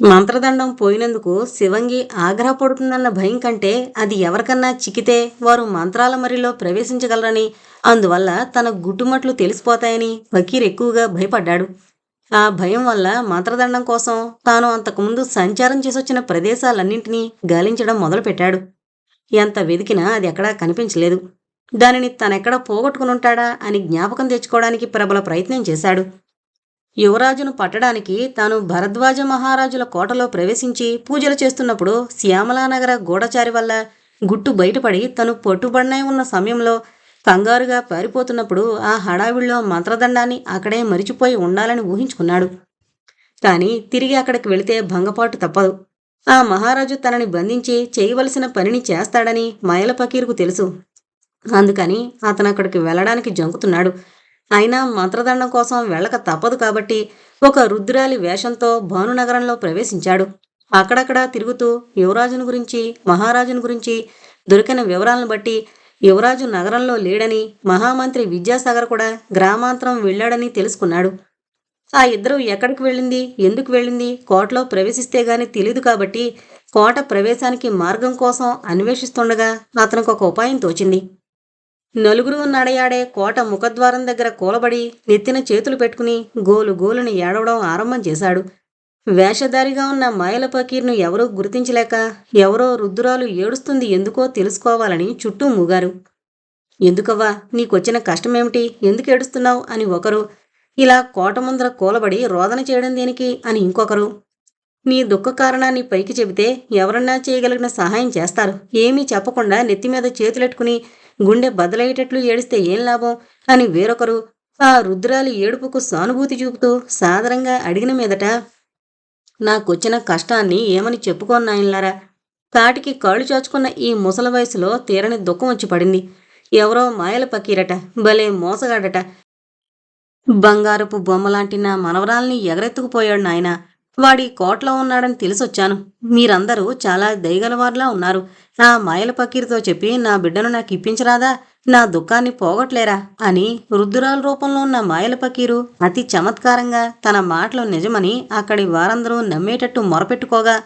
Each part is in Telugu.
మంత్రదండం పోయినందుకు శివంగి ఆగ్రహపడుతుందన్న భయం కంటే అది ఎవరికన్నా చిక్కితే వారు మంత్రాల మరిలో ప్రవేశించగలరని అందువల్ల తన గుట్టుమట్లు తెలిసిపోతాయని ఫకీర్ ఎక్కువగా భయపడ్డాడు. ఆ భయం వల్ల మంత్రదండం కోసం తాను అంతకుముందు సంచారం చేసొచ్చిన ప్రదేశాలన్నింటినీ గాలించడం మొదలుపెట్టాడు. ఎంత వెతికినా అది ఎక్కడా కనిపించలేదు. దానిని తనెక్కడ పోగొట్టుకునుంటాడా అని జ్ఞాపకం తెచ్చుకోవడానికి ప్రబల ప్రయత్నం చేశాడు. యువరాజును పట్టడానికి తాను భరద్వాజ మహారాజుల కోటలో ప్రవేశించి పూజలు చేస్తున్నప్పుడు శ్యామలానగర గూఢచారి వల్ల గుట్టు బయటపడి తను పట్టుబడినై ఉన్న సమయంలో కంగారుగా పారిపోతున్నప్పుడు ఆ హడావిడిలో మంత్రదండాన్ని అక్కడే మరిచిపోయి ఉండాలని ఊహించుకున్నాడు. కానీ తిరిగి అక్కడికి వెళితే భంగపాటు తప్పదు. ఆ మహారాజు తనని బంధించి చేయవలసిన పనిని చేస్తాడని మయల పకీరుకు తెలుసు. అందుకని అతను అక్కడికి వెళ్ళడానికి జంకుతున్నాడు. అయినా మంత్రదండం కోసం వెళ్ళక తప్పదు కాబట్టి ఒక రుద్రాలి వేషంతో భానునగరంలో ప్రవేశించాడు. అక్కడక్కడా తిరుగుతూ యువరాజును గురించి మహారాజును గురించి దొరికిన వివరాలను బట్టి యువరాజు నగరంలో లేడని మహామంత్రి విద్యాసాగర్ కూడా గ్రామాంతరం వెళ్ళాడని తెలుసుకున్నాడు. ఆ ఇద్దరు ఎక్కడికి వెళ్ళింది ఎందుకు వెళ్ళింది కోటలో ప్రవేశిస్తే గాని తెలియదు కాబట్టి కోట ప్రవేశానికి మార్గం కోసం అన్వేషిస్తుండగా అతనికి ఒక ఉపాయం తోచింది. నలుగురు నడయాడే కోట ముఖద్వారం దగ్గర కూలబడి నెత్తిన చేతులు పెట్టుకుని గోలు గోలుని ఏడవడం ఆరంభం చేశాడు. వేషధారిగా ఉన్న మాయల పకీర్ను ఎవరూ గుర్తించలేక ఎవరో రుద్దురాలు ఏడుస్తుంది ఎందుకో తెలుసుకోవాలని చుట్టూ మూగారు. ఎందుకవ్వా నీకొచ్చిన కష్టమేమిటి? ఎందుకు ఏడుస్తున్నావు? అని ఒకరు. ఇలా కోట ముందర కూలబడి రోదన చేయడం దేనికి? అని ఇంకొకరు. నీ దుఃఖ కారణాన్ని పైకి చెబితే ఎవరన్నా చేయగలిగిన సహాయం చేస్తారు. ఏమీ చెప్పకుండా నెత్తి మీద చేతులెట్టుకుని గుండె బదలయ్యేటట్లు ఏడిస్తే ఏం లాభం? అని వేరొకరు ఆ రుద్రాలి ఏడుపుకు సానుభూతి చూపుతూ సాదరంగా అడిగిన మీదట నాకొచ్చిన కష్టాన్ని ఏమని చెప్పుకోన్నాయన్లారా కాటికి కాళ్ళు చాచుకున్న ఈ ముసల వయసులో తీరని దుఃఖం వచ్చి పడింది. ఎవరో మాయల పకీరట భలే మోసగాడట. బంగారపు బొమ్మలాంటి నా మనవరాల్ని ఎగరెత్తుకుపోయాడు నాయన. వాడి కోట్లో ఉన్నాడని తెలిసొచ్చాను. మీరందరూ చాలా దయగలవారులా ఉన్నారు. నా మాయల పకీరుతో చెప్పి నా బిడ్డను నాకు ఇప్పించరాదా? నా దుఃఖాన్ని పోగొట్లేరా? అని రుద్దురాల రూపంలో ఉన్న మాయల పకీరు అతి చమత్కారంగా తన మాటలు నిజమని అక్కడి వారందరూ నమ్మేటట్టు మొరపెట్టుకోగా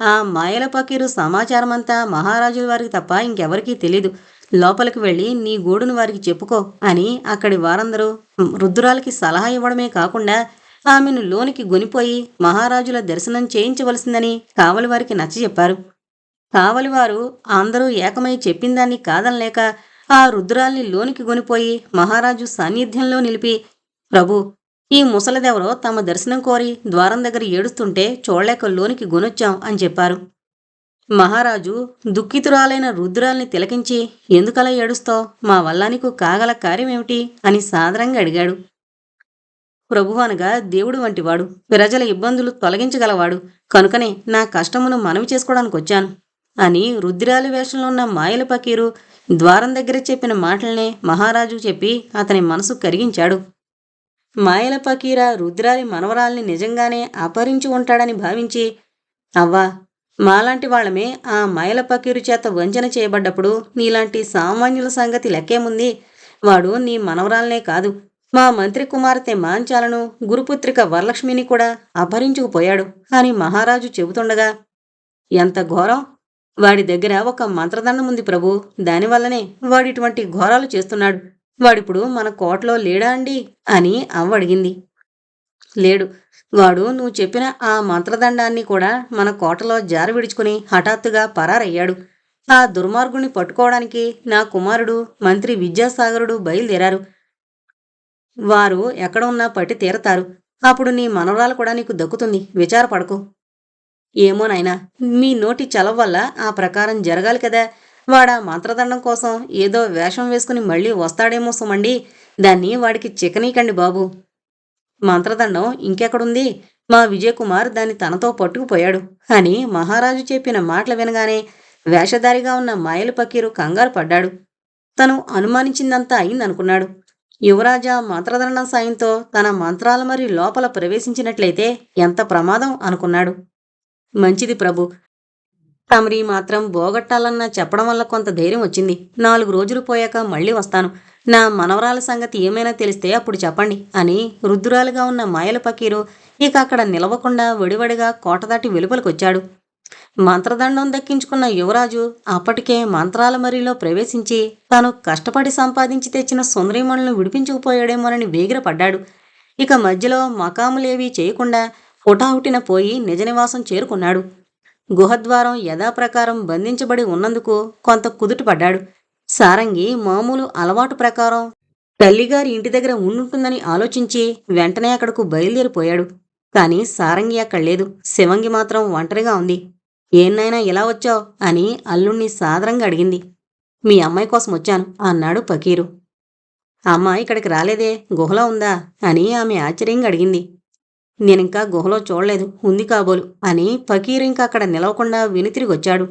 ఆ మాయల పకీరు సమాచారమంతా మహారాజు వారికి తప్ప ఇంకెవరికీ తెలీదు. లోపలికి వెళ్ళి నీ గూడును వారికి చెప్పుకో అని అక్కడి వారందరూ రుద్రాలకి సలహా ఇవ్వడమే కాకుండా ఆమెను లోనికి గొనిపోయి మహారాజుల దర్శనం చేయించవలసిందని కావలివారికి నచ్చజెప్పారు కావలివారు అందరూ ఏకమై చెప్పిందాన్ని కాదనలేక ఆ రుద్రాల్ని లోనికి గొనిపోయి మహారాజు సాన్నిధ్యంలో నిలిపి ప్రభు ఈ ముసలిదెవరో తమ దర్శనం కోరి ద్వారం దగ్గర ఏడుస్తుంటే చూడలేక లోనికి గొనొచ్చాం అని చెప్పారు. మహారాజు దుఃఖితురాలైన రుద్రాల్ని తిలకించి ఎందుకలా ఏడుస్తావు? మా వల్ల నీకు కాగల కార్యమేమిటి? అని సాదరంగా అడిగాడు. ప్రభు అనగా దేవుడు వంటివాడు. ప్రజల ఇబ్బందులు తొలగించగలవాడు. కనుకనే నా కష్టమును మనవి చేసుకోవడానికి వచ్చాను. అని రుద్రాలి వేషంలో ఉన్న మాయల పకీరు ద్వారం దగ్గర చెప్పిన మాటలనే మహారాజు చెప్పి అతని మనసు కరిగించాడు. మాయల పకీర రుద్రాలి మనవరాల్ని నిజంగానే అపహరించి ఉంటాడని భావించి అవ్వా మాలాంటి వాళ్ళమే ఆ మాయల పకీరు చేత వంచన చేయబడ్డప్పుడు నీలాంటి సామాన్యుల సంగతి లెక్కేముంది వాడు నీ మనవరాలనే కాదు. మా మంత్రి కుమార్తె మాంచాలను గురుపుత్రిక వరలక్ష్మిని కూడా అపహరించుకుపోయాడు అని మహారాజు చెబుతుండగా ఎంత ఘోరం! వాడి దగ్గర ఒక మంత్రదండం ఉంది ప్రభు. దానివల్లనే వాడిటువంటి ఘోరాలు చేస్తున్నాడు. వాడిప్పుడు మన కోటలో లేడా అండి? అని అవ్వ అడిగింది. లేడు. వాడు నువ్వు చెప్పిన ఆ మంత్రదండాన్ని కూడా మన కోటలో జార విడుచుకుని హఠాత్తుగా పరారయ్యాడు. ఆ దుర్మార్గుని పట్టుకోవడానికి నా కుమారుడు మంత్రి విద్యాసాగరుడు బయలుదేరారు. వారు ఎక్కడ ఉన్నా పట్టి తీరతారు. అప్పుడు నీ మనవరాలు కూడా నీకు దక్కుతుంది. విచారపడకు ఏమోనైనా మీ నోటి చలవ వల్ల ఆ ప్రకారం జరగాలి కదా. వాడా మంత్రదండం కోసం ఏదో వేషం వేసుకుని మళ్ళీ వస్తాడేమో సుమండి. దాన్ని వాడికి చికనీకండి బాబు. మంత్రదండం ఇంకెక్కడుంది? మా విజయకుమార్ దాన్ని తనతో పట్టుకుపోయాడు అని మహారాజు చెప్పిన మాటలు వినగానే వేషధారిగా ఉన్న మాయలు పకీరు కంగారు పడ్డాడు. తను అనుమానించిందంతా అయిందనుకున్నాడు. యువరాజా మంత్రధరణ సాయంతో తన మంత్రాల మరి లోపల ప్రవేశించినట్లయితే ఎంత ప్రమాదం అనుకున్నాడు. మంచిది ప్రభు. తమరి మాత్రం బోగట్టాలన్న చెప్పడం వల్ల కొంత ధైర్యం వచ్చింది. నాలుగు రోజులు పోయాక మళ్ళీ వస్తాను. నా మనవరాల సంగతి ఏమైనా తెలిస్తే అప్పుడు చెప్పండి అని రుద్దురాలుగా ఉన్న మాయల పకీరు ఇక అక్కడ నిలవకుండా వడివడిగా కోట దాటి వెలుపలికొచ్చాడు. మంత్రదండం దక్కించుకున్న యువరాజు అప్పటికే మంత్రాల మరిలో ప్రవేశించి తాను కష్టపడి సంపాదించి తెచ్చిన సుందరీమణులను విడిపించుకుపోయాడేమోనని వేగిరపడ్డాడు. ఇక మధ్యలో మకాములేవీ చేయకుండా హుటాహుటిన పోయి నిజ నివాసం చేరుకున్నాడు. గుహద్వారం యథాప్రకారం బంధించబడి ఉన్నందుకు కొంత కుదుటపడ్డాడు. సారంగి మామూలు అలవాటు ప్రకారం తల్లిగారి ఇంటి దగ్గర ఉండుంటుందని ఆలోచించి వెంటనే అక్కడకు బయలుదేరిపోయాడు. కానీ సారంగి అక్కడ లేదు శివంగి మాత్రం ఒంటరిగా ఉంది. ఏన్నైనా ఇలా వచ్చావు? అని అల్లుణ్ణి సాదరంగా అడిగింది. మీ అమ్మాయి కోసం వచ్చాను అన్నాడు పకీరు అమ్మాయి ఇక్కడికి రాలేదే గుహలో ఉందా? అని ఆమె ఆశ్చర్యంగా అడిగింది. నేనింకా గుహలో చూడలేదు ఉంది కాబోలు అని ఫకీర్ ఇంకా అక్కడ నిలవకుండా వెనుతిరిగొచ్చాడు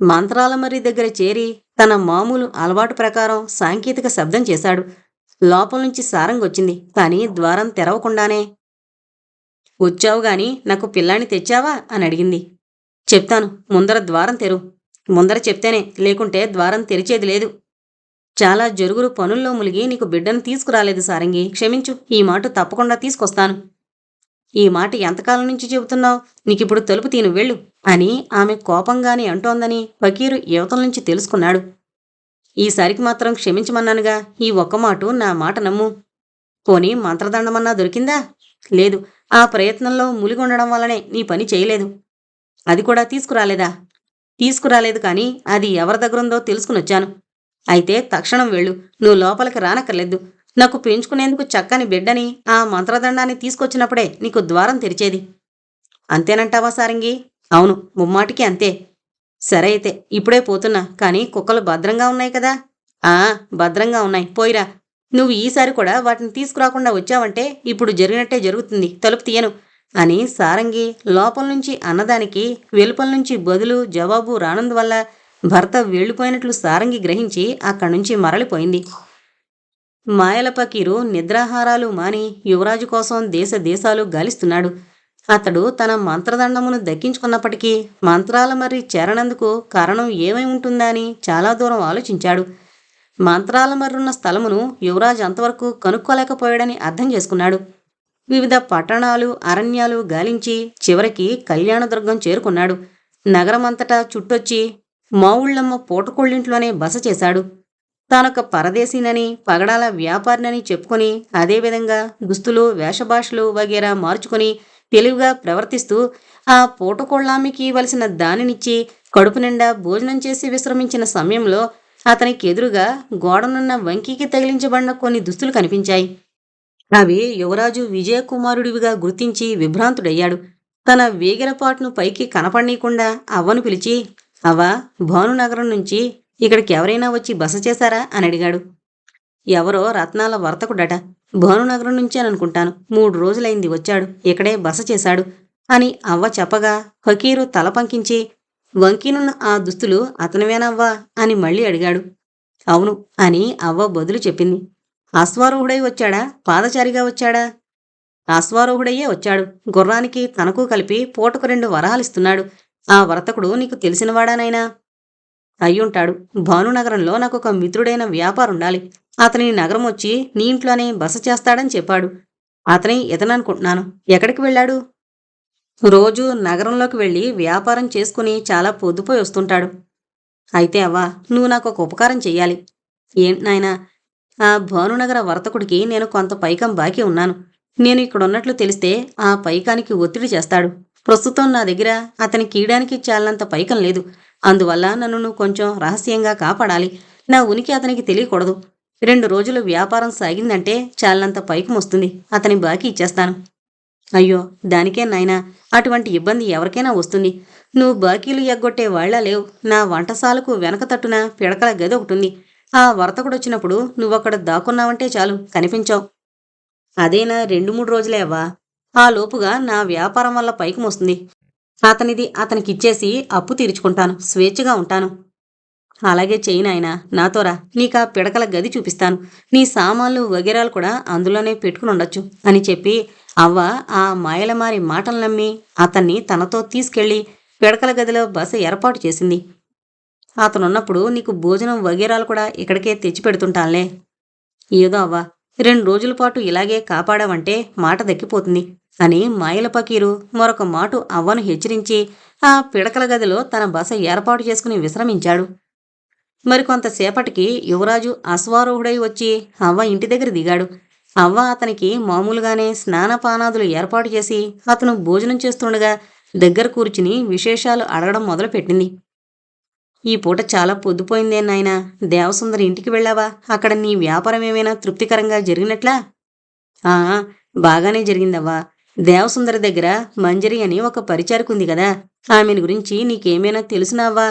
మంత్రాల మర్రి దగ్గర చేరి తన మామూలు అలవాటు ప్రకారం సాంకేతిక శబ్దం చేశాడు. లోపల నుంచి సారంగొచ్చింది కానీ ద్వారం తెరవకుండానే వచ్చావు గాని నాకు పిల్లాన్ని తెచ్చావా? అని అడిగింది. చెప్తాను. ముందర ద్వారం తెరు. ముందర చెప్తేనే లేకుంటే ద్వారం తెరిచేది లేదు. చాలా జరుగురు పనుల్లో ములిగి నీకు బిడ్డను తీసుకురాలేదు సారంగి. క్షమించు. ఈ మాట తప్పకుండా తీసుకొస్తాను. ఈ మాట ఎంతకాలం నుంచి చెబుతున్నావు? నీకిప్పుడు తలుపు తీను వెళ్ళు అని ఆమె కోపంగాని అంటోందని ఫకీరు యువతల నుంచి తెలుసుకున్నాడు. ఈసారికి మాత్రం క్షమించమన్నానుగా. ఈ ఒక్క మాట నా మాట నమ్ము. పోనీ మంత్రదండమన్నా దొరికిందా? లేదు. ఆ ప్రయత్నంలో ములిగొండడం వల్లనే నీ పని చేయలేదు. అది కూడా తీసుకురాలేదా? తీసుకురాలేదు కానీ అది ఎవరి దగ్గరుందో తెలుసుకునొచ్చాను అయితే తక్షణం వెళ్ళు. నువ్వు లోపలికి రానక్కర్లేదు. నాకు పెంచుకునేందుకు చక్కని బిడ్డని ఆ మంత్రదండాన్ని తీసుకొచ్చినప్పుడే నీకు ద్వారం తెరిచేది. అంతేనంటావా సారంగి? అవును ముమ్మాటికి అంతే. సరే అయితే ఇప్పుడే పోతున్నా. కానీ కుక్కలు భద్రంగా ఉన్నాయి కదా? ఆ భద్రంగా ఉన్నాయి. పోయిరా. నువ్వు ఈసారి కూడా వాటిని తీసుకురాకుండా వచ్చావంటే ఇప్పుడు జరిగినట్టే జరుగుతుంది. తలుపు తీయను. అని సారంగి లోపల నుంచి అన్నదానికి వెలుపల నుంచి బదులు జవాబు రానందువల్ల భర్త వెళ్ళిపోయినట్లు సారంగి గ్రహించి అక్కడి నుంచి మరలిపోయింది. మాయల పకీరు నిద్రాహారాలు మాని యువరాజు కోసం దేశ దేశాలు గాలిస్తున్నాడు. అతడు తన మంత్రదండమును దక్కించుకున్నప్పటికీ మంత్రాల మరి చేరనందుకు కారణం ఏమై ఉంటుందా అని చాలా దూరం ఆలోచించాడు. మంత్రాల మర్రున్న స్థలమును యువరాజు అంతవరకు కనుక్కోలేకపోయాడని అర్థం చేసుకున్నాడు. వివిధ పట్టణాలు అరణ్యాలు గాలించి చివరికి కళ్యాణదుర్గం చేరుకున్నాడు. నగరమంతటా చుట్టొచ్చి మావుళ్ళమ్మ పూటకొళ్ళింట్లోనే బస చేశాడు. తానొక పరదేశీనని పగడాల వ్యాపారినని చెప్పుకొని అదేవిధంగా దుస్తులు వేషభాషలు వగేరా మార్చుకొని తెలివిగా ప్రవర్తిస్తూ ఆ పూటకొళ్ళామికి ఇవ్వలసిన దానినిచ్చి కడుపు నిండా భోజనం చేసి విశ్రమించిన సమయంలో అతనికి ఎదురుగా గోడనున్న వంకీకి తగిలించబడిన కొన్ని దుస్తులు కనిపించాయి. అవి యువరాజు విజయకుమారుడివిగా గుర్తించి విభ్రాంతుడయ్యాడు. తన వేగిరపాటును పైకి కనపడనీయకుండా అవ్వను పిలిచి అవ్వ భానునగరం నుంచి ఇక్కడికి ఎవరైనా వచ్చి బస చేశారా? అని అడిగాడు. ఎవరో రత్నాల వర్తకుడట. భానునగరం నుంచే అనుకుంటాను. మూడు రోజులైంది వచ్చాడు. ఇక్కడే బస చేశాడు అని అవ్వ చెప్పగా ఫకీరు తల పంకించి వంకినున్న ఆ దుస్తులు అతనివేనవ్వా? అని మళ్ళీ అడిగాడు. అవును అని అవ్వ బదులు చెప్పింది. అశ్వారూఢుడై వచ్చాడా? పాదచారిగా వచ్చాడా? అశ్వారూఢుడయ్యే వచ్చాడు. గుర్రానికి తనకు కలిపి పూటకు రెండు వరహాలిస్తున్నాడు ఆ వర్తకుడు నీకు తెలిసినవాడానైనా అయ్యుంటాడు. భానునగరంలో నాకు ఒక మిత్రుడైన వ్యాపారుండాలి. అతని నగరం వచ్చి నీ ఇంట్లోనే బస చేస్తాడని చెప్పాడు. అతని ఇతననుకుంటున్నాను. ఎక్కడికి వెళ్ళాడు? రోజు నగరంలోకి వెళ్ళి వ్యాపారం చేసుకుని చాలా పొద్దుపోయి వస్తుంటాడు. అయితే అవ్వా నువ్వు నాకు ఒక ఉపకారం చెయ్యాలి. ఏంటి నాయనా? ఆ భానునగర వర్తకుడికి నేను కొంత పైకం బాకీ ఉన్నాను. నేను ఇక్కడున్నట్లు తెలిస్తే ఆ పైకానికి ఒత్తిడి చేస్తాడు. ప్రస్తుతం నా దగ్గర అతని కీయడానికి చాలినంత పైకం లేదు. అందువల్ల నన్ను నువ్వు కొంచెం రహస్యంగా కాపాడాలి. నా ఉనికి అతనికి తెలియకూడదు. రెండు రోజులు వ్యాపారం సాగిందంటే చాలినంత పైకం వస్తుంది. అతని బాకీ ఇచ్చేస్తాను. అయ్యో దానికే నాయనా అటువంటి ఇబ్బంది ఎవరికైనా వస్తుంది. నువ్వు బాకీలు ఎగ్గొట్టే వాళ్ళ లేవు. నా వంటసాలకు వెనక తట్టున పిడకల గది ఒకటి ఉంది. ఆ వర్తకుడొచ్చినప్పుడు నువ్వక్కడ దాక్కున్నావంటే చాలు కనిపించావు. అదేనా రెండు మూడు రోజులే అవ్వా? ఆ లోపుగా నా వ్యాపారం వల్ల పైకి వస్తుంది అతనిది అతనికిచ్చేసి అప్పు తీర్చుకుంటాను స్వేచ్ఛగా ఉంటాను. అలాగే చెయ్యి నాయనా నాతోరా ఆ పిడకల గది చూపిస్తాను. నీ సామాన్లు వగేరాలు కూడా అందులోనే పెట్టుకుని ఉండొచ్చు అని చెప్పి అవ్వ ఆ మాయలమారి మాటలు నమ్మి అతన్ని తనతో తీసుకెళ్ళి పిడకల గదిలో బస ఏర్పాటు చేసింది. అతనున్నప్పుడు నీకు భోజనం వగేరాలు కూడా ఇక్కడికే తెచ్చి పెడుతుంటానులే. ఏదో అవ్వా రెండు రోజుల పాటు ఇలాగే కాపాడావంటే మాట దక్కిపోతుంది. అని మాయల పకీరు మరొక మాటు అవ్వను హెచ్చరించి ఆ పిడకల గదిలో తన బస ఏర్పాటు చేసుకుని విశ్రమించాడు. మరికొంతసేపటికి యువరాజు అశ్వారోహుడై వచ్చి అవ్వ ఇంటి దగ్గర దిగాడు. అవ్వ అతనికి మామూలుగానే స్నానపానాదులు ఏర్పాటు చేసి అతను భోజనం చేస్తుండగా దగ్గర కూర్చుని విశేషాలు అడగడం మొదలుపెట్టింది. ఈ పూట చాలా పొద్దుపోయిందే నాయనా. దేవసుందరి ఇంటికి వెళ్ళావా? అక్కడ నీ వ్యాపారం ఏమైనా తృప్తికరంగా జరిగినట్లా? ఆ బాగానే జరిగిందవ్వా. దేవసుందరి దగ్గర మంజరి అని ఒక పరిచారకుంది కదా. ఆమెను గురించి నీకేమైనా తెలుసునావా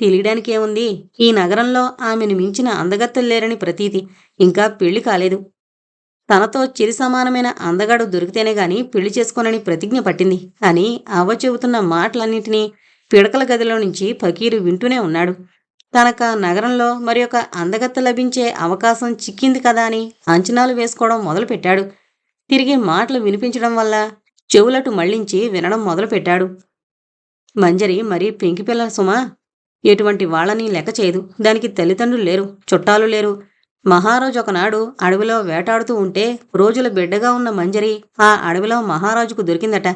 తెలియడానికి ఏముంది ఈ నగరంలో ఆమెను మించిన అందగత్తలు లేరని ప్రతీతి. ఇంకా పెళ్ళి కాలేదు. తనతో చిరి సమానమైన అందగాడు దొరికితేనే గాని పెళ్ళి చేసుకోనని ప్రతిజ్ఞ పట్టింది. అని అవ్వ చెబుతున్న మాటలన్నింటినీ పిడకల గదిలో నుంచి ఫకీరు వింటూనే ఉన్నాడు. తనక నగరంలో మరి ఒక అందగత్త లభించే అవకాశం చిక్కింది కదా అని అంచనాలు వేసుకోవడం మొదలుపెట్టాడు. తిరిగి మాటలు వినిపించడం వల్ల చెవులటు మళ్ళించి వినడం మొదలుపెట్టాడు. మంజరి మరీ పెంకిపిల్ల సుమా ఎటువంటి వాళ్ళని లెక్క చేయదు. దానికి తల్లిదండ్రులు లేరు చుట్టాలు లేరు. మహారాజు ఒకనాడు అడవిలో వేటాడుతూ ఉంటే రోజుల బిడ్డగా ఉన్న మంజరి ఆ అడవిలో మహారాజుకు దొరికిందట.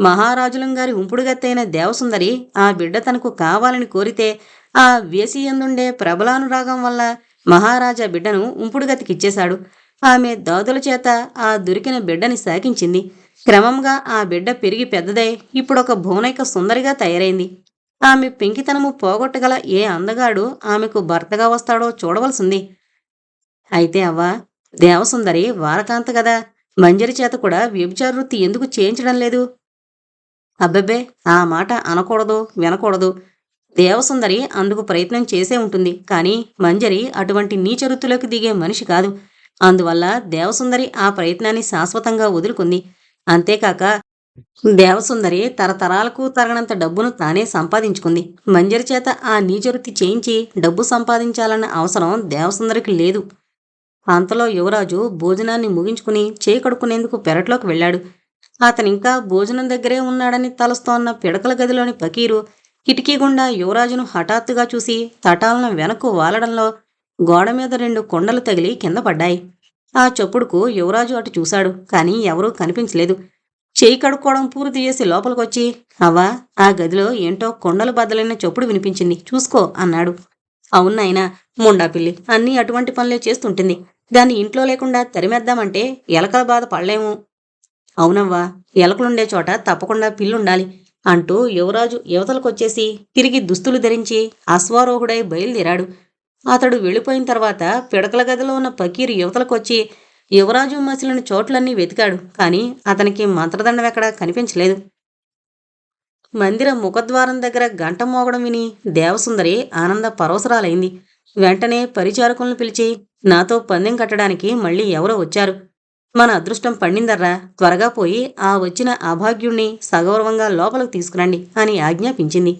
మహారాజులం గారి ఉంపుడుగత్తైన దేవసుందరి ఆ బిడ్డ తనకు కావాలని కోరితే ఆ వేసియందుండే ప్రబలానురాగం వల్ల మహారాజా బిడ్డను ఉంపుడుగతికిచ్చేశాడు. ఆమె దాదుల చేత ఆ దొరికిన బిడ్డని సాకించింది. క్రమంగా ఆ బిడ్డ పెరిగి పెద్దదై ఇప్పుడొక భువనైక సుందరిగా తయారైంది. ఆమె పెంకితనము పోగొట్టగల ఏ అందగాడు ఆమెకు భర్తగా వస్తాడో చూడవలసింది. అయితే అవ్వా దేవసుందరి వారకాంత కదా మంజరి చేత కూడా వ్యభిచార వృత్తి ఎందుకు చేయించడం లేదు? అబ్బబ్బే ఆ మాట అనకూడదు వినకూడదు. దేవసుందరి అందుకు ప్రయత్నం చేసే ఉంటుంది. కానీ మంజరి అటువంటి నీచరుతులోకి దిగే మనిషి కాదు. అందువల్ల దేవసుందరి ఆ ప్రయత్నాన్ని శాశ్వతంగా వదులుకుంది. అంతేకాక దేవసుందరి తరతరాలకు తరగనంత డబ్బును తానే సంపాదించుకుంది. మంజరి చేత ఆ నీచరుతి చేయించి డబ్బు సంపాదించాలన్న అవసరం దేవసుందరికి లేదు. అంతలో యువరాజు భోజనాన్ని ముగించుకుని చేకడుకునేందుకు పెరట్లోకి వెళ్ళాడు. అతనింకా భోజనం దగ్గరే ఉన్నాడని తలస్తోన్న పిడకల గదిలోని పకీరు కిటికీ గుండా యువరాజును హఠాత్తుగా చూసి తటాలను వెనక్కు వాలడంలో గోడ మీద రెండు కొండలు తగిలి కింద పడ్డాయి. ఆ చప్పుడుకు యువరాజు అటు చూశాడు కానీ ఎవరూ కనిపించలేదు. చేయి కడుక్కోవడం పూర్తి చేసి లోపలికొచ్చి అవ్వా ఆ గదిలో ఏంటో కొండలు బద్దలైన చప్పుడు వినిపించింది చూసుకో అన్నాడు. అవునాయనా ముండా పిల్లి అన్నీ అటువంటి పనులే చేస్తుంటుంది. దాన్ని ఇంట్లో లేకుండా తరిమేద్దామంటే ఎలకల బాధ పడలేము. అవునవ్వా ఎలకలుండే చోట తప్పకుండా పిల్లుండాలి అంటూ యువరాజు యువతలకొచ్చేసి తిరిగి దుస్తులు ధరించి అశ్వారోహుడై బయలుదేరాడు. అతడు వెళ్ళిపోయిన తర్వాత పిడకల గదిలో ఉన్న పకీరు యువతలకొచ్చి యువరాజు మసిలిన చోట్లన్నీ వెతికాడు కానీ అతనికి మంత్రదండం ఎక్కడా కనిపించలేదు. మందిర ముఖద్వారం దగ్గర గంట మోగడం విని దేవసుందరి ఆనంద పరవసరాలైంది వెంటనే పరిచారకులను పిలిచి నాతో పందెం కట్టడానికి మళ్ళీ ఎవరో వచ్చారు. మన అదృష్టం పండిందర్రా. త్వరగా పోయి ఆ వచ్చిన అభాగ్యుణ్ణి సగౌరవంగా లోపలికి తీసుకురండి అని ఆజ్ఞాపించింది.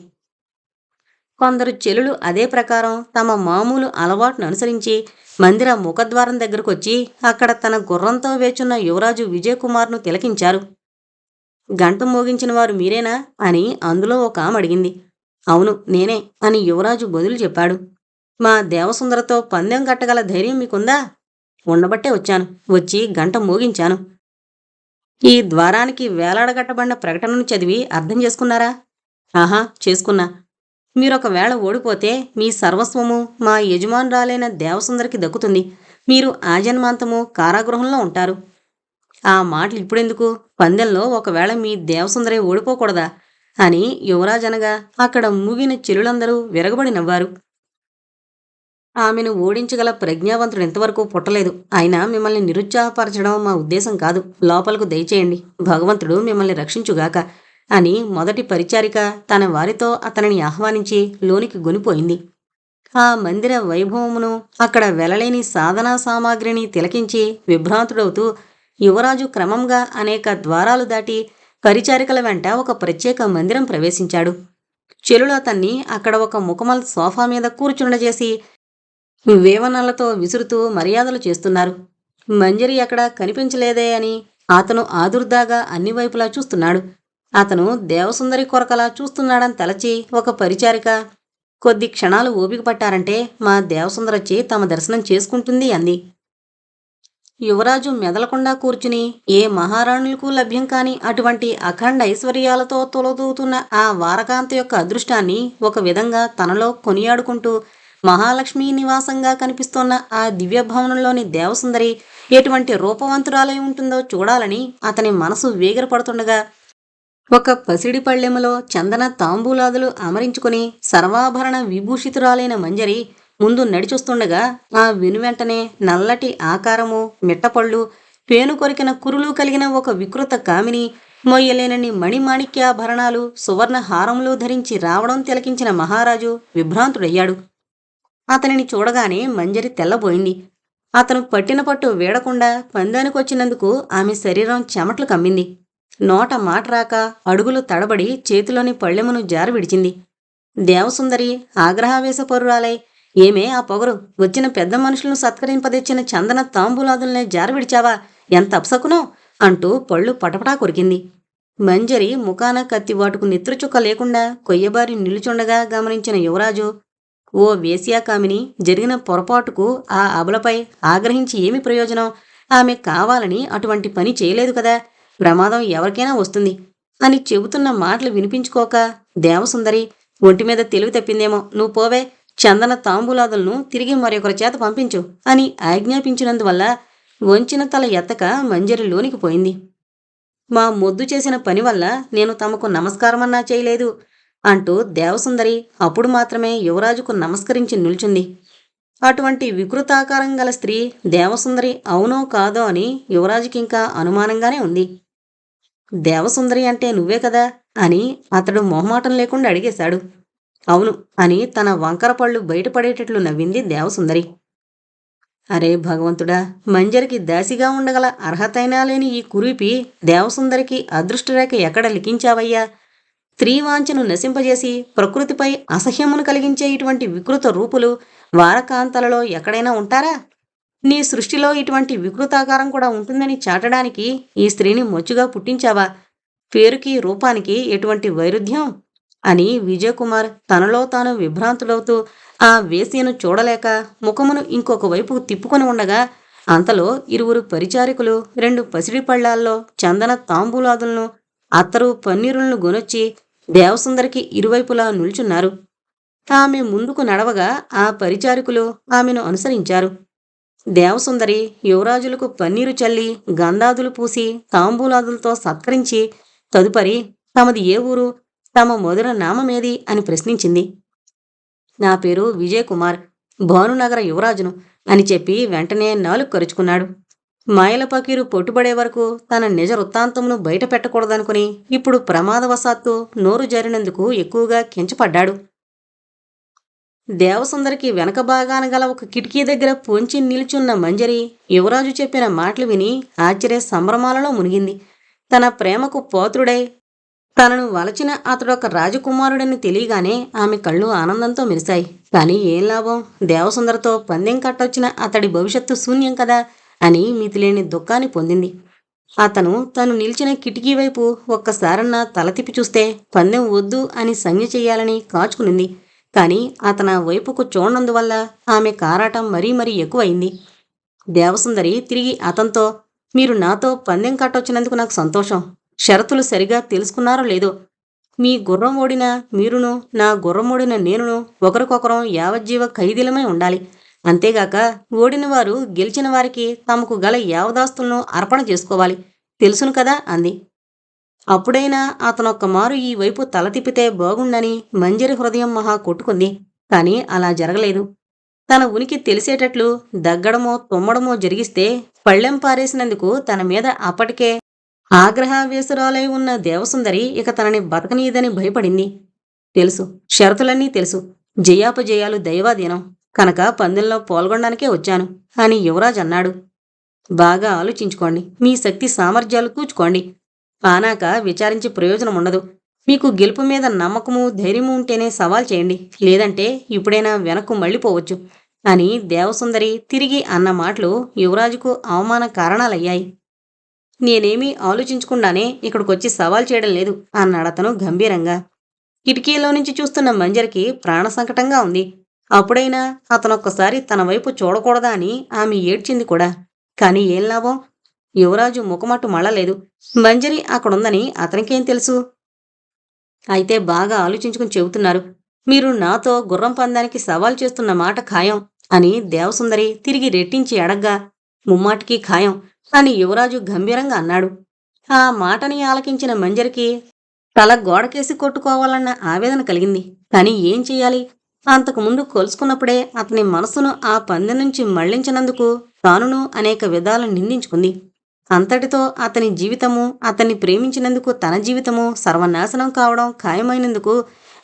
కొందరు చెలులు అదే ప్రకారం తమ మామూలు అలవాటును అనుసరించి మందిర ముఖద్వారం దగ్గరకొచ్చి అక్కడ తన గుర్రంతో వేచున్న యువరాజు విజయకుమార్ను తిలకించారు. గంట మోగించిన వారు మీరేనా? అని అందులో ఒక ఆమె అడిగింది. అవును నేనే అని యువరాజు బదులు చెప్పాడు. మా దేవసుందరతో పందెం కట్టగల ధైర్యం మీకుందా? ఉండబట్టే వచ్చాను. వచ్చి గంట మోగించాను. ఈ ద్వారానికి వేలాడగట్టబడిన ప్రకటనను చదివి అర్థం చేసుకున్నారా? ఆహా చేసుకున్నా. మీరొకవేళ ఓడిపోతే మీ సర్వస్వము మా యజమానురాలైన దేవసుందరికి దక్కుతుంది. మీరు ఆజన్మాంతము కారాగృహంలో ఉంటారు. ఆ మాటలు ఇప్పుడెందుకు పందెంలో ఒకవేళ మీ దేవసుందరే ఓడిపోకూడదా? అని యువరాజనగా అక్కడ మూగిన చెలులందరూ విరగబడి నవ్వారు. ఆమెను ఓడించగల ప్రజ్ఞావంతుడు ఎంతవరకు పుట్టలేదు. అయినా మిమ్మల్ని నిరుత్సాహపరచడం మా ఉద్దేశం కాదు. లోపలకు దయచేయండి. భగవంతుడు మిమ్మల్ని రక్షించుగాక అని మొదటి పరిచారిక తన వారితో అతనిని ఆహ్వానించి లోనికి గొనిపోయింది. ఆ మందిర వైభవమును అక్కడ వెలలేని సాధనా సామాగ్రిని తిలకించి విభ్రాంతుడవుతూ యువరాజు క్రమంగా అనేక ద్వారాలు దాటి పరిచారికల వెంట ఒక ప్రత్యేక మందిరం ప్రవేశించాడు. చెలులు అతన్ని అక్కడ ఒక ముఖమల్ సోఫా మీద కూర్చుండజేసి వేవనలతో విసురుతూ మర్యాదలు చేస్తున్నారు. మంజరి అక్కడ కనిపించలేదే అని అతను ఆదుర్దాగా అన్ని వైపులా చూస్తున్నాడు. అతను దేవసుందరి కొరకలా చూస్తున్నాడని తలచి ఒక పరిచారిక కొద్ది క్షణాలు ఓపిక పట్టారంటే మా దేవసుందరొచ్చి తమ దర్శనం చేసుకుంటుంది అంది. యువరాజు మెదలకుండా కూర్చుని ఏ మహారాణులకు లభ్యం కాని అటువంటి అఖండ ఐశ్వర్యాలతో తొలదూతున్న ఆ వారకాంత యొక్క అదృష్టాన్ని ఒక విధంగా తనలో కొనియాడుకుంటూ మహాలక్ష్మి నివాసంగా కనిపిస్తోన్న ఆ దివ్య భవనంలోని దేవసుందరి ఎటువంటి రూపవంతురాలై ఉంటుందో చూడాలని అతని మనసు వేగిరపడుతుండగా ఒక పసిడి పళ్ళెములో చందన తాంబూలాదులు అమరించుకుని సర్వాభరణ విభూషితురాలైన మంజరి ముందు నడిచొస్తుండగా ఆ వెనువెంటనే నల్లటి ఆకారము మిట్టపళ్ళు పేను కొరికిన కురులు కలిగిన ఒక వికృత కామిని మొయ్యలేనని మణిమాణిక్యాభరణాలు సువర్ణ హారములు ధరించి రావడం తిలకించిన మహారాజు విభ్రాంతుడయ్యాడు. అతనిని చూడగానే మంజరి తెల్లబోయింది. అతను పట్టిన పట్టు వీడకుండా పందానికొచ్చినందుకు ఆమె శరీరం చెమట్లు కమ్మింది. నోట మాట రాక అడుగులు తడబడి చేతిలోని పళ్ళెమును జారు విడిచింది. దేవసుందరి ఆగ్రహావేశపరురాలై ఏమే ఆ పొగరు? వచ్చిన పెద్ద మనుషులను సత్కరింపదెచ్చిన చందన తాంబూలాదుల్నే జారు విడిచావా? ఎంత అప్సకునో అంటూ పళ్ళు పటపటా కొరికింది. మంజరి ముఖాన కత్తివాటుకు నెత్తురుచుక్క లేకుండా కొయ్యబారి నిలుచుండగా గమనించిన యువరాజు ఓ వేశ్యాకామిని జరిగిన పొరపాటుకు ఆ అబలపై ఆగ్రహించి ఏమి ప్రయోజనం? ఆమె కావాలని అటువంటి పని చేయలేదు కదా. ప్రమాదం ఎవరికైనా వస్తుంది. అని చెబుతున్న మాటలు వినిపించుకోక దేవసుందరి ఒంటి మీద తెలివి తప్పిందేమో. నువ్వు పోవే చందన తాంబూలాదులను తిరిగి మరొకరి చేత పంపించు అని ఆజ్ఞాపించినందువల్ల వంచిన తల ఎత్తక మంజరి లోనికి పోయింది. మా మొద్దు చేసిన పని వల్ల నేను తమకు నమస్కారమన్నా చేయలేదు. అంటూ దేవసుందరి అప్పుడు మాత్రమే యువరాజుకు నమస్కరించి నిల్చుంది. అటువంటి వికృతాకారం గల స్త్రీ దేవసుందరి అవునో కాదో అని యువరాజుకింకా అనుమానంగానే ఉంది. దేవసుందరి అంటే నువ్వే కదా అని అతడు మొహమాటం లేకుండా అడిగేశాడు. అవును అని తన వంకర పళ్ళు బయటపడేటట్లు నవ్వింది దేవసుందరి. అరే భగవంతుడా మంజరికి దాసిగా ఉండగల అర్హతైనా లేని ఈ కురిపి దేవసుందరికి అదృష్టరేఖ ఎక్కడ లిఖించావయ్యా? స్త్రీవాంఛను నశింపజేసి ప్రకృతిపై అసహ్యమును కలిగించే ఇటువంటి వికృత రూపులు వారకాంతలలో ఎక్కడైనా ఉంటారా? నీ సృష్టిలో ఇటువంటి వికృతాకారం కూడా ఉంటుందని చాటడానికి ఈ స్త్రీని మొచ్చుగా పుట్టించావా? పేరుకి రూపానికి ఎటువంటి వైరుధ్యం? అని విజయకుమార్ తనలో తాను విభ్రాంతులవుతూ ఆ వేసియను చూడలేక ముఖమును ఇంకొక వైపు తిప్పుకొని ఉండగా అంతలో ఇరువురు పరిచారికులు రెండు పసిడి పళ్ళాల్లో చందన తాంబూలాదులను అత్తరు పన్నీరులను గొనొచ్చి దేవసుందరికి ఇరువైపులా నిల్చున్నారు. ఆమె ముందుకు నడవగా ఆ పరిచారికులు ఆమెను అనుసరించారు. దేవసుందరి యువరాజులకు పన్నీరు చల్లి గంధాదులు పూసి తాంబూలాదులతో సత్కరించి తదుపరి తమది ఏ ఊరు తమ మొదల నామమేది అని ప్రశ్నించింది. నా పేరు విజయ్ కుమార్ భానునగర యువరాజును అని చెప్పి వెంటనే నాలుగు కరుచుకున్నాడు. మాయల పకీరు పొట్టుబడే వరకు తన నిజ వృత్తాంతమును బయట పెట్టకూడదనుకుని ఇప్పుడు ప్రమాదవశాత్తు నోరు జారినందుకు ఎక్కువగా కించపడ్డాడు. దేవసుందరికి వెనక భాగాన గల ఒక కిటికీ దగ్గర పొంచి నిలుచున్న మంజరి యువరాజు చెప్పిన మాటలు విని ఆశ్చర్య సంభ్రమాలలో మునిగింది. తన ప్రేమకు పోతుడై తనను వలచిన అతడొక రాజకుమారుడని తెలియగానే ఆమె కళ్ళు ఆనందంతో మెరిశాయి. కానీ ఏం లాభం? దేవసుందరతో పందెం కట్టొచ్చిన అతడి భవిష్యత్తు శూన్యం కదా? అని మితిలేని దుఃఖాన్ని పొందింది. అతను తను నిలిచిన కిటికీ వైపు ఒక్కసారన్నా తల తిప్పి చూస్తే పందెం వద్దు అని సంజ్ఞ చేయాలని కాచుకునింది. కానీ అతన వైపుకు చూడనందువల్ల ఆమె కారాటం మరీ మరీ ఎక్కువైంది. దేవసుందరి తిరిగి అతనితో మీరు నాతో పందెం కట్టొచ్చినందుకు నాకు సంతోషం. షరతులు సరిగా తెలుసుకున్నారో లేదో. మీ గుర్రం ఓడిన మీరును నా గుర్రం ఓడిన నేనును ఒకరికొకరం యావజ్జీవ ఖైదీలమై ఉండాలి. అంతేగాక ఓడిన వారు గెలిచిన వారికి తమకు గల యావదాస్తులను అర్పణ చేసుకోవాలి. తెలుసును కదా అంది. అప్పుడైనా అతనొక్క మారు ఈ వైపు తల తిప్పితే బాగుండని మంజరి హృదయం మహా కొట్టుకుంది. కానీ అలా జరగలేదు. తన ఉనికి తెలిసేటట్లు దగ్గడమో తుమ్మడమో జరిగిస్తే పళ్ళెం పారేసినందుకు తన మీద అప్పటికే ఆగ్రహావేశురాలై ఉన్న దేవసుందరి ఇక తనని బతకనీయదని భయపడింది. తెలుసు షరతులన్నీ తెలుసు. జయాపజయాలు దైవాధీనం. కనుక పందెంలో పాల్గొనడానికే వచ్చాను అని యువరాజ్ అన్నాడు. బాగా ఆలోచించుకోండి. మీ శక్తి సామర్థ్యాలు కూచుకోండి ఆనాక విచారించి ప్రయోజనం ఉండదు. మీకు గెలుపు మీద నమ్మకము ధైర్యము ఉంటేనే సవాల్ చేయండి. లేదంటే ఇప్పుడైనా వెనక్కు మళ్ళీపోవచ్చు అని దేవసుందరి తిరిగి అన్న మాటలు యువరాజుకు అవమాన కారణాలయ్యాయి. నేనేమీ ఆలోచించకుండానే ఇక్కడికొచ్చి సవాల్ చేయడం లేదు అన్నాడతను గంభీరంగా. కిటికీలో నుంచి చూస్తున్న మంజరికి ప్రాణ సంకటంగా ఉంది. అప్పుడైనా అతనొక్కసారి తన వైపు చూడకూడదా అని ఆమె ఏడ్చింది కూడా. కాని ఏం లాభం? యువరాజు ముఖమట్టు మళ్ళలేదు. మంజరి అక్కడుందని అతనికేం తెలుసు? అయితే బాగా ఆలోచించుకుని చెబుతున్నారు. మీరు నాతో గుర్రం పందానికి సవాల్ చేస్తున్న మాట ఖాయం అని దేవసుందరి తిరిగి రెట్టించి అడగ్గా ముమ్మాటికి ఖాయం అని యువరాజు గంభీరంగా అన్నాడు. ఆ మాటని ఆలకించిన మంజరికి తల గోడకేసి కొట్టుకోవాలన్న ఆవేదన కలిగింది. కాని ఏం చెయ్యాలి అంతకుముందు కొలుసుకున్నప్పుడే అతని మనసును ఆ పందెం నుంచి మళ్ళించినందుకు తానును అనేక విధాలు నిందించుకుంది. అంతటితో అతని జీవితము అతన్ని ప్రేమించినందుకు తన జీవితము సర్వనాశనం కావడం ఖాయమైనందుకు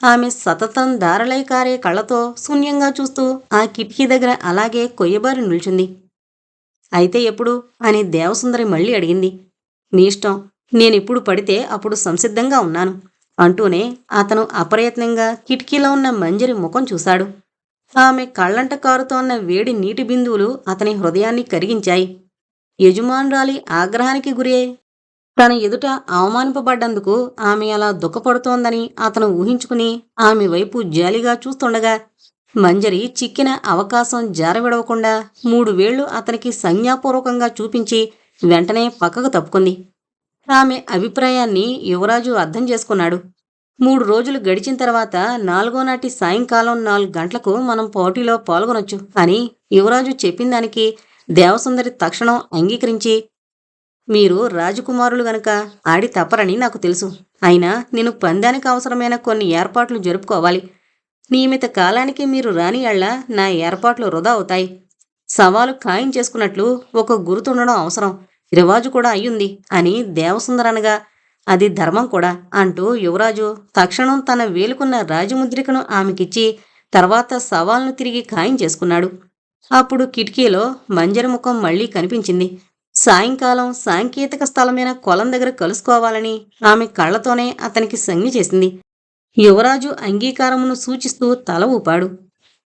ఆమె సతతం దారలై కారే కళ్ళతో శూన్యంగా చూస్తూ ఆ కిటికీ దగ్గర అలాగే కొయ్యబారి నిల్చుంది. అయితే ఎప్పుడు? అని దేవసుందరి మళ్ళీ అడిగింది. మీ ఇష్టం. నేనెప్పుడు పడితే అప్పుడు సంసిద్ధంగా ఉన్నాను. అంటూనే అతను అప్రయత్నంగా కిటికీలో ఉన్న మంజరి ముఖం చూశాడు. ఆమె కళ్ళంట కారుతోన్న వేడి నీటి బిందువులు అతని హృదయాన్ని కరిగించాయి. యజమానురాలి ఆగ్రహానికి గురే తన ఎదుట అవమానింపబడ్డందుకు ఆమె అలా దుఃఖపడుతోందని అతను ఊహించుకుని ఆమె వైపు జాలిగా చూస్తుండగా మంజరి చిక్కిన అవకాశం జారవిడవకుండా మూడు వేళ్ళు అతనికి సంజ్ఞాపూర్వకంగా చూపించి వెంటనే పక్కకు తప్పుకుంది. ఆమె అభిప్రాయాన్ని యువరాజు అర్థం చేసుకున్నాడు. మూడు రోజులు గడిచిన తర్వాత నాలుగో నాటి సాయంకాలం నాలుగు గంటలకు మనం పోటీలో పాల్గొనొచ్చు. అని యువరాజు చెప్పిన దానికి దేవసుందరి తక్షణం అంగీకరించి మీరు రాజకుమారులు గనక ఆడి తప్పరని నాకు తెలుసు. అయినా నేను పందానికి అవసరమైన కొన్ని ఏర్పాట్లు జరుపుకోవాలి. నియమిత కాలానికి మీరు రాని యళ్ళ నా ఏర్పాట్లు వృధా అవుతాయి. సవాలు ఖాయం చేసుకున్నట్లు ఒక గుర్తుండడం అవసరం. రివాజు కూడా అయ్యుంది అని దేవసుందరనగా అది ధర్మం కూడా అంటూ యువరాజు తక్షణం తన వేలుకున్న రాజముద్రికను ఆమెకిచ్చి తర్వాత సవాల్ను తిరిగి ఖాయం చేసుకున్నాడు. అప్పుడు కిటికీలో మంజరి ముఖం మళ్ళీ కనిపించింది. సాయంకాలం సాంకేతిక స్థలమైన కొలం దగ్గర కలుసుకోవాలని ఆమె కళ్ళతోనే అతనికి సంజ్ఞ చేసింది. యువరాజు అంగీకారమును సూచిస్తూ తల ఊపాడు.